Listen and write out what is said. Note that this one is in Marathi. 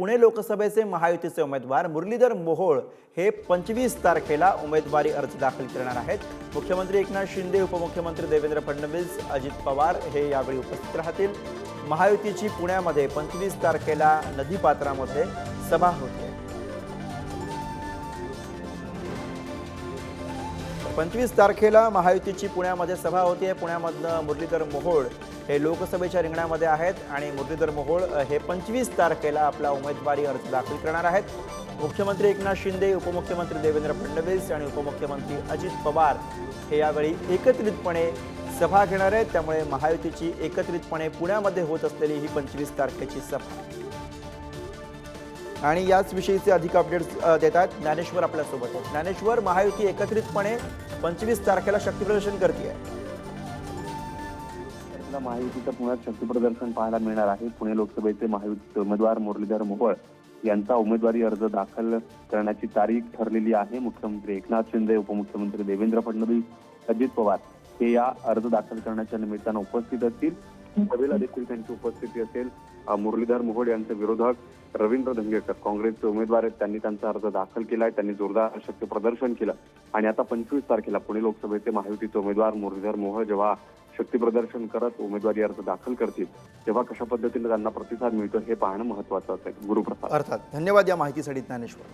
पुणे लोकसभेचे महायुतीचे उमेदवार मुरलीधर मोहोळ हे पंचवीस तारखेला उमेदवारी अर्ज दाखल करणार आहेत. मुख्यमंत्री एकनाथ शिंदे उपमुख्यमंत्री देवेंद्र फडणवीस अजित पवार हे यावेळी उपस्थित राहतील. महायुतीची पुण्यामध्ये पंचवीस तारखेला नदीपात्रामध्ये सभा होते. पंचवीस तारखेला महायुतीची पुण्यामध्ये सभा होती. पुण्यामधनं मुरलीधर मोहोळ हे लोकसभेच्या रिंगणामध्ये आहेत आणि मुरलीधर मोहोळ हे पंचवीस तारखेला आपला उमेदवारी अर्ज दाखल करणार आहेत. मुख्यमंत्री एकनाथ शिंदे उपमुख्यमंत्री देवेंद्र फडणवीस आणि उपमुख्यमंत्री अजित पवार हे यावेळी एकत्रितपणे सभा घेणार आहेत. त्यामुळे महायुतीची एकत्रितपणे पुण्यामध्ये होत असलेली ही पंचवीस तारखेची सभा. आणि याच विषयीचे अधिक अपडेट्स देत देतात ज्ञानेश्वर आपल्यासोबत आहेत. ज्ञानेश्वर महायुती एकत्रितपणे पंचवीस तारखेला शक्तीप्रदर्शन करते महायुतीचं पुण्यात शक्ती प्रदर्शन पाहायला मिळणार आहे. पुणे लोकसभेचे महायुतीचे उमेदवार मुरलीधर मोहोळ यांचा उमेदवारी अर्ज दाखल करण्याची तारीख ठरलेली आहे. मुख्यमंत्री एकनाथ शिंदे उपमुख्यमंत्री देवेंद्र फडणवीस अजित पवार. हे या अर्ज दाखल करण्याच्या निमित्तानं उपस्थित असतील. सभेला देखील त्यांची उपस्थिती असेल. मुरलीधर मोहोड यांचे विरोधक रवींद्र धंगेकर काँग्रेसचे उमेदवार आहेत. त्यांनी त्यांचा अर्ज दाखल केला आहे. त्यांनी जोरदार शक्य प्रदर्शन केलं. आणि आता पंचवीस तारखेला पुणे लोकसभेचे महायुतीचे उमेदवार मुरलीधर मोहोळ जेव्हा शक्ती प्रदर्शन करत उमेदवारी अर्ज दाखल करतील तेव्हा कशा पद्धतीने त्यांना प्रतिसाद मिळतो हे पाहणं महत्वाचं असेल. गुरुप्रसाद. अर्थात धन्यवाद या माहितीसाठी ज्ञानेश्वर.